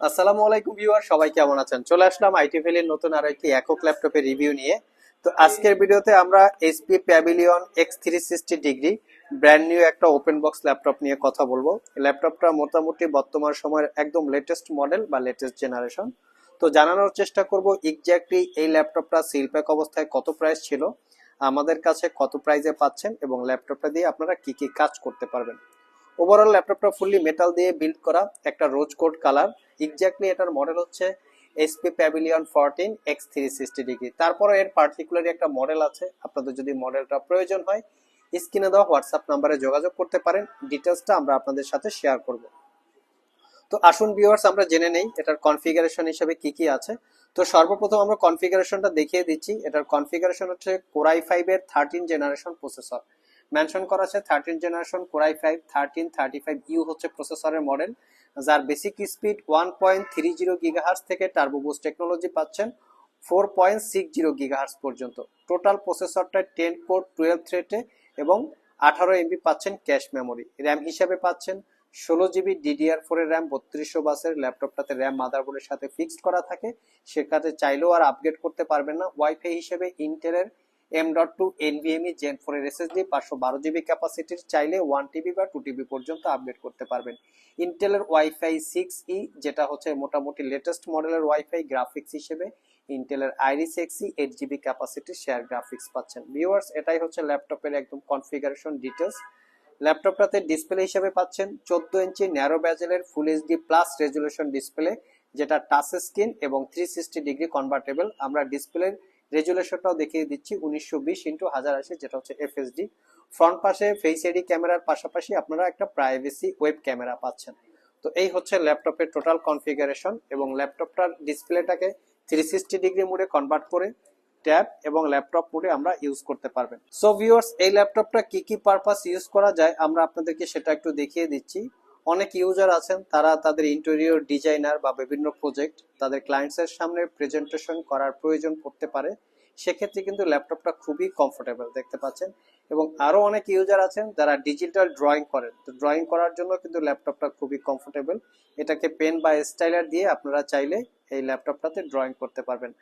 আসসালামু আলাইকুম ভিউয়ার, সবাই কেমন আছেন? চলে আসলাম আইটি ভ্যালির নতুন আর একটি একক ল্যাপটপের রিভিউ নিয়ে। তো আজকের ভিডিওতে আমরা HP pavilion x three sixty degree brand new একটা ওপেন বক্স ল্যাপটপ নিয়ে কথা বলব। ল্যাপটপটা মোটামুটি বর্তমান সময়ের একদম লেটেস্ট মডেল বা লেটেস্ট জেনারেশন তো জানানোর চেষ্টা করব এক্স্যাক্টলি এই ল্যাপটপটা সিল প্যাক অবস্থায় কত প্রাইস ছিল, আমাদের কাছে কত প্রাইসে পাচ্ছেন এবং ল্যাপটপটা দিয়ে আপনারা কি কি কাজ করতে পারবেন। ওভারঅল ল্যাপটপটা ফুললি মেটাল দিয়ে বিল্ড করা, একটা রোজ কোড কালার এক্স্যাক্টলি এটার মডেল হচ্ছে SP pavilion fourteen x three sixty degree তারপরে এর পার্টিকুলারলি একটা মডেল আছে, আপনাদের যদি মডেলটা প্রয়োজন হয়, স্ক্রিনে দেওয়া হোয়াটসঅ্যাপ নাম্বারে যোগাযোগ করতে পারেন। ডিটেলসটা আমরা আপনাদের সাথে শেয়ার করব। তো আসুন ভিউয়ার্স আমরা জেনে নেই এটার কনফিগারেশন হিসেবে কি কি আছে। তো সর্বপ্রথম আমরা কনফিগারেশনটা দেখিয়ে দিচ্ছি। এটার কনফিগারেশন হচ্ছে কোরাই ফাইভ এর থার্টিন জেনারেশন প্রসেসর মেনশন করা আছে thirteen generation core i five thirteen thirty five U হচ্ছে প্রসেসরের মডেল যার basic speed one point three zero gigahertz থেকে টার্বোবুস্ট টেকনোলজি পাচ্ছেন four point six zero gigahertz পর্যন্ত। টোটাল প্রসেসরটা টেন কোর টুয়েলভ থ্রেটে এবং আঠারো এমবি পাচ্ছেন ক্যাশ মেমোরি র্যাম হিসাবে পাচ্ছেন ষোলো জিবি ডিডিআর ফোর এর র্যাম বত্রিশশো বাসের ল্যাপটপটাতে র্যাম মাদারবোর্ডের সাথে ফিক্সড করা থাকে। সেক্ষেত্রে চাইলেও আর আপগ্রেড করতে পারবেন না। ওয়াইফাই হিসেবে ইন্টেলের M dot two NVMe gen four এর এসএসডি পাঁচশো বারো জিবি ক্যাপাসিটির চাইলে ওয়ান টিবি বা টু টিবি পর্যন্ত আপডেট করতে পারবেন। ইন্টেলের ওয়াইফাই সিক্স ই যেটা হচ্ছে মোটামুটি লেটেস্ট মডেলের ওয়াইফাই গ্রাফিক্স হিসেবে ইন্টেলের আইরিস এক্সি এইট জিবি ক্যাপাসিটির শেয়ার গ্রাফিক্স পাচ্ছেন। ভিউয়ার্স এটাই হচ্ছে ল্যাপটপের একদম কনফিগারেশন ডিটেলস ল্যাপটপটাতে ডিসপ্লে হিসেবে পাচ্ছেন চোদ্দ ইঞ্চি narrow ব্যাজেলের full HD plus resolution display যেটা টাচ স্ক্রিন এবং থ্রি সিক্সটি ডিগ্রি কনভার্টেবল আমরা ডিসপ্লের রেজুলেশনটাও দেখিয়ে দিচ্ছি, উনিশশো বিশ ইন্টু হাজার আশি, যেটা হচ্ছে এফএসডি ফ্রন্ট পাশে ফেস এডি ক্যামেরার পাশাপাশি আপনারা একটা প্রাইভেসি ওয়েব ক্যামেরা পাচ্ছেন। তো এই হচ্ছে ল্যাপটপের টোটাল কনফিগারেশন এবং ল্যাপটপটার ডিসপ্লেটাকে থ্রি সিক্সটি ডিগ্রি মোডে কনভার্ট করে ট্যাব এবং ল্যাপটপ মোডে আমরা ইউজ করতে পারবেন। সো ভিউয়ার্স এই ল্যাপটপটা কি কি পারপাস ইউজ করা যায় আমরা আপনাদেরকে সেটা একটু দেখিয়ে দিচ্ছি। অনেক ইউজার আছেন, তারা তাদের ইন্টেরিয়র ডিজাইনার বা বিভিন্ন প্রজেক্ট তাদের ক্লায়েন্টসের সামনে প্রেজেন্টেশন করার প্রয়োজন পড়তে পারে। সেক্ষেত্রে কিন্তু ল্যাপটপটা খুবই কমফোর্টেবল দেখতে পাচ্ছেন। এবং আরও অনেক ইউজার আছেন যারা ডিজিটাল ড্রয়িং করেন। তো ড্রয়িং করার জন্য কিন্তু ল্যাপটপটা খুবই কমফোর্টেবল এটাকে পেন বা স্টাইলার দিয়ে আপনারা চাইলে এই ল্যাপটপটাতে ড্রয়িং করতে পারবেন।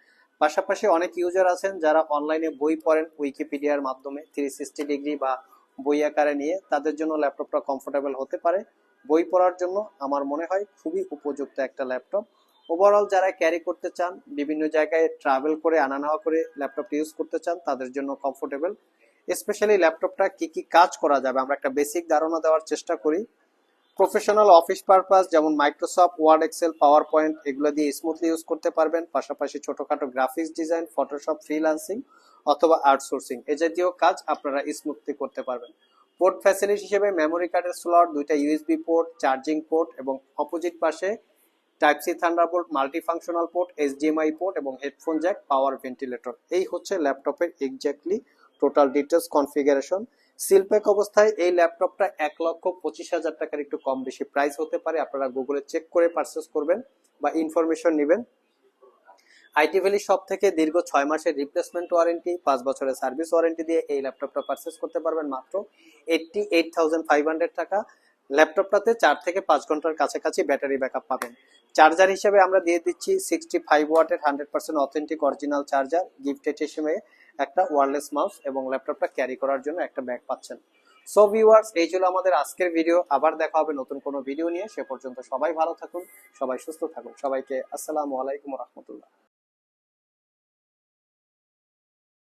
পাশাপাশি অনেক ইউজার আছেন যারা অনলাইনে বই পড়েন উইকিপিডিয়ার মাধ্যমে থ্রি সিক্সটি ডিগ্রি বা বই আকারে নিয়ে তাদের জন্য ল্যাপটপটা কমফোর্টেবল হতে পারে। বই পড়ার জন্য আমার মনে হয় খুবই উপযুক্ত একটা ল্যাপটপ। ওভারঅল যারা ক্যারি করতে চান, বিভিন্ন জায়গায় ট্রাভেল করে আনা নেওয়া করে ল্যাপটপটা ইউজ করতে চান, তাদের জন্য কমফোর্টেবল স্পেশালি ল্যাপটপটা কি কি কাজ করা যাবে, আমরা একটা বেসিক ধারণা দেওয়ার চেষ্টা করি। প্রফেশনাল অফিস পারপাস যেমন Microsoft, Word, Excel PowerPoint এগুলো দিয়ে স্মুথলি ইউজ করতে পারবেন। পাশাপাশি ছোটখাটো গ্রাফিক্স ডিজাইন ফটোশপ ফ্রিলান্সিং অথবা আউটসোর্সিং এ জাতীয় কাজ আপনারা স্মুথলি করতে পারবেন। পোর্ট ফ্যাসিলিটি হিসেবে মেমোরি কার্ডের স্লট দুইটা ইউএসবি পোর্ট চার্জিং পোর্ট এবং অপোজিট পাশে type C thunderbolt multi functional port HDMI port এবং হেডফোন জ্যাক পাওয়ার ভেন্টিলেটর এই হচ্ছে ল্যাপটপের exactly total details configuration seal pack অবস্থায় এই ল্যাপটপটা এক লক্ষ পঁচিশ হাজার টাকার একটু কম বেশি প্রাইস হতে পারে। আপনারা গুগলে চেক করে পারচেস করবেন বা ইনফরমেশন নেবেন। আইটি ভ্যালি শপ থেকে দীর্ঘ ছয় মাসের রিপ্লেসমেন্ট ওয়ারেন্টি পাঁচ বছরের সার্ভিস ওয়ারেন্টি দিয়ে এই ল্যাপটপটা পারচেস করতে পারবেন মাত্র eighty eight thousand five hundred টাকা। ল্যাপটপটাতে চার থেকে পাঁচ ঘণ্টার কাছাকাছি ব্যাটারি ব্যাকআপ পাবেন। চার্জার হিসেবে আমরা দিয়ে দিচ্ছি সিক্সটি ফাইভ ওয়াটের hundred percent authentic original charger gifted হিসেবে একটা ওয়ারলেস মাউস এবং ল্যাপটপটা ক্যারি করার জন্য একটা ব্যাগ পাচ্ছেন। সো ভিউয়ার্স এই ছিল আমাদের আজকের ভিডিও আবার দেখা হবে নতুন কোনো ভিডিও নিয়ে। সে পর্যন্ত সবাই ভালো থাকুন, সবাই সুস্থ থাকুন। সবাইকে আসসালামু আলাইকুম রহমতুল্লাহ।